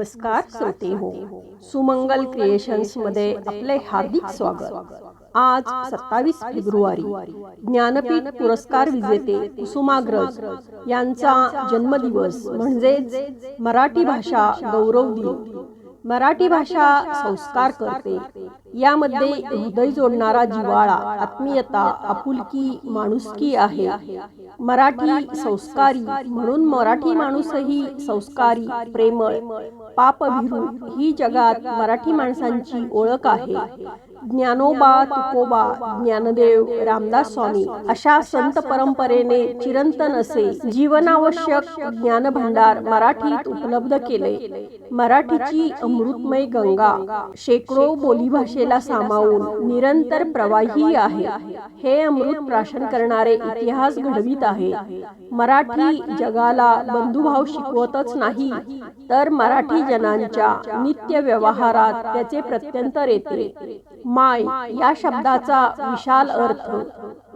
नमस्कार श्रोते हो. सुमंगल क्रिएशन्समध्ये आपले हार्दिक स्वागत. आज सत्तावीस फेब्रुवारी. ज्ञानपीठ पुरस्कार विजेते कुसुमाग्रज यांचा जन्मदिवस. म्हणजेच मराठी भाषा गौरव दिन. मराठी भाषा संस्कार करते. यामध्ये हृदय जोडणारा जिव्हाळा आत्मीयता आपुलकी माणुसकी आहे. मराठी संस्कारी म्हणून मराठी माणूसही संस्कारी प्रेमळ पापभिरू ही जगात मराठी माणसांची ओळख आहे. ज्ञानोबा तुकोबा ज्ञानदेव रामदास स्वामी अशा संत परंपरेने चिरंतन असे जीवनावश्यक ज्ञानभांडार मराठीत उपलब्ध केले. मराठीची अमृतमय गंगा शेकडो बोलीभाषेला सामावून निरंतर प्रवाही आहे. हे अमृत प्राशन करणारे इतिहास घडवीत आहे. मराठी जगाला बंधुभाव शिकवतच नाही तर मराठी जनांच्या नित्य व्यवहारात त्याचे प्रत्यंतर येते. माय या शब्दाचा विशाल अर्थ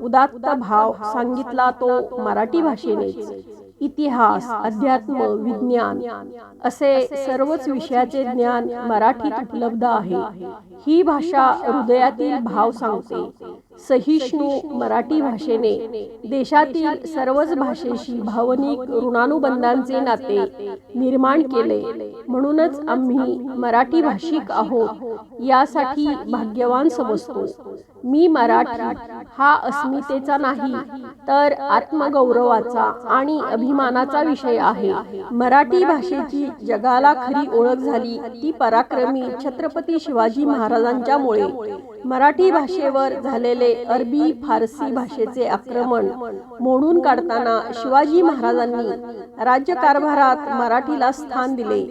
उदात्त भाव सांगितला तो मराठी भाषेनेच. इतिहास अध्यात्म विज्ञान असे सर्वच विषयाचे ज्ञान मराठीत उपलब्ध आहे. ही भाषा हृदयातील भाव सांगते. सहिष्णू मराठी भाषेने देशातील सर्वच भाषेशी भावनिक ऋणानुबंधांचे नाते निर्माण केले. म्हणूनच आम्ही मराठी भाषिक आहोत. यासाठी भाग्यवान समजतो. मी मराठी हा अस्मितेचा नाही तर आत्मगौरवाचा आणि अभिमानाचा विषय आहे. मराठी भाषेची जगाला खरी ओळख झाली ती पराक्रमी छत्रपती शिवाजी महाराजांच्यामुळे मराठी भाषेवर झालेले अरबी फारसी भाषेचे आक्रमण मोडून काढताना शिवाजी महाराजांनी राज्यकारभारात मराठीला स्थान दिले.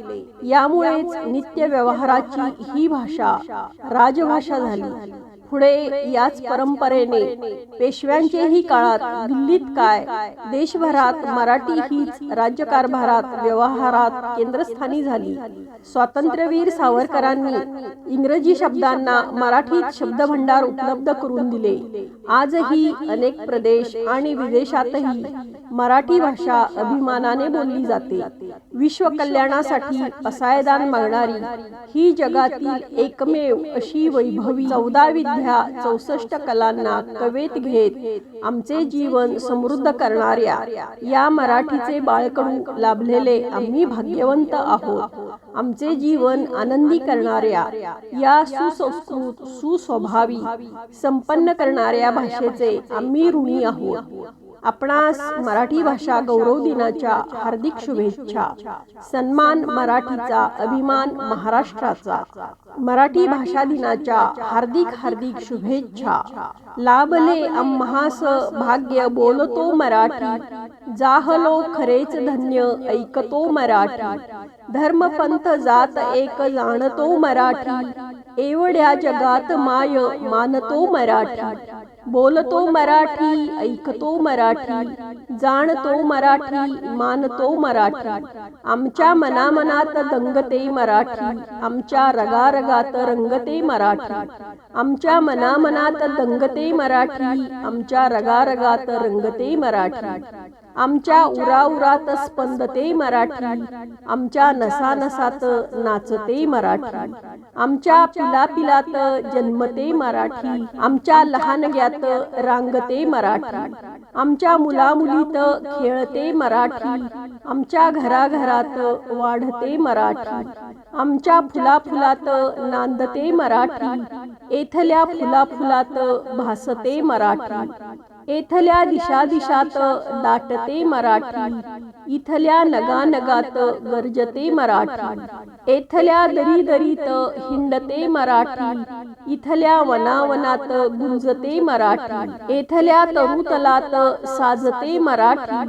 यामुळेच नित्य व्यवहाराची ही भाषा राजभाषा झाली. पुढे याच परंपरेने पेशव्यांचेही काळात दिल्लीत काय देशभरात मराठी हीच राज्यकारभारात व्यवहारात केंद्रस्थानी झाली. स्वातंत्र्यवीर सावरकरांनी इंग्रजी शब्दांना मराठीत शब्दभंडार उपलब्ध करून दिले. आजही अनेक प्रदेश आणि विदेशातही मराठी भाषा अभिमानाने बोलली जाते. विश्व कल्याणासाठी असायदान मागणारी ही जगातील एकमेव अशी वैभवी चौदा विद्या चौसष्ट कलांना कवेत घेत आमचे जीवन समृद्ध करणाऱ्या या मराठीचे बाळकडू लाभलेले आम्ही भाग्यवंत आहोत. आमचे जीवन आनंदी करणाऱ्या या सुसंस्कृत सुस्वभावी संपन्न करणाऱ्या भाषेचे आम्ही ऋणी आहोत. आपणास मराठी भाषा गौरव दिनाच्या हार्दिक शुभेच्छा. सन्मान मराठीचा अभिमान महाराष्ट्राचा. मराठी भाषा दिनाच्या हार्दिक हार्दिक शुभेच्छा. लाभले आम्हास भाग्य बोलतो मराठी. जाहलो खरेच धन्य ऐकतो मराठी. धर्मपंथ जात एक जाणतो मराठी. एवढ्या जगात माय मानतो मराठी. बोलतो मराठी ऐकतो मराठी. जाणतो मराठी मानतो मराठी. आमच्या मनामनात दंगते मराठी. आमच्या रगारगात रंगते मराठी. आमच्या मनामनात दंगते मराठी. आमच्या रगारगात रंगते मराठी. आमच्या उराउरात स्पंदते मराठी. आमच्या नसानसात नाचते मराठी. आमच्या पिलापिलात जन्मते मराठी. आमच्या लहानग्यात रांगते मराठी. आमच्या मुलामुलीत खेळते मराठी. आमच्या घराघरात वाढते मराठी. आमच्या फुलाफुलात नांदते मराठी. एथल्या फुलाफुलात भासते मराठी. एथल्या दिशा दिशात दाटते मराठी. इथल्या नगानगात गरजते मराठी. एथल्या दरी दरीत हिंडते मराठी. इथल्या वनावनात गुंजते मराठी. एथल्या तरुतलात साजते मराठी.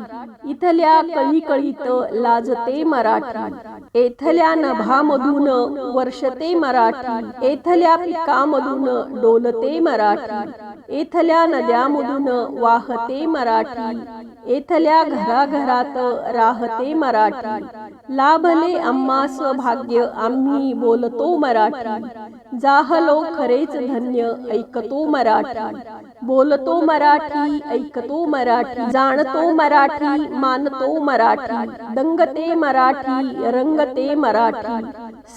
इथल्या कळीकळीत लाजते मराठी. एथल्या नभामधून वर्षते मराठी एथल्या पिकामधून डोलते मराठी एथल्या नद्यामधून वाहते मराठी एथल्या घराघरात राहते मराठी. लाभले आम्हास भाग्य आम्ही बोलतो मराठी. जाहलो खरेच धन्य ऐकतो मराठी. बोलतो मराठी ऐकतो मराठी. जाणतो मराठी मानतो मराठी. दंगते मराठी रंगते मराठी.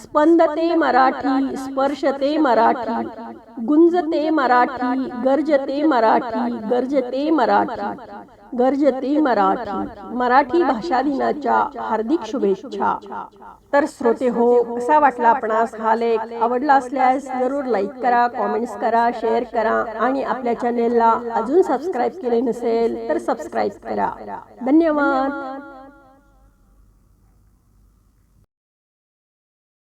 स्पंदते मराठी स्पर्शते मराठी. गुंजते मराठी गर्जते मराठी गर्जते मराठी गर्जते मराठी मराठी भाषा दिनाच्या हार्दिक शुभेच्छा. तर श्रोते हो कसा वाटला आपणास हा लेख? आवडला असल्यास जरूर लाईक करा कॉमेंट्स करा शेअर करा आणि आपल्या चॅनेलला अजून सबस्क्राईब केले नसेल तर सबस्क्राईब करा. धन्यवाद.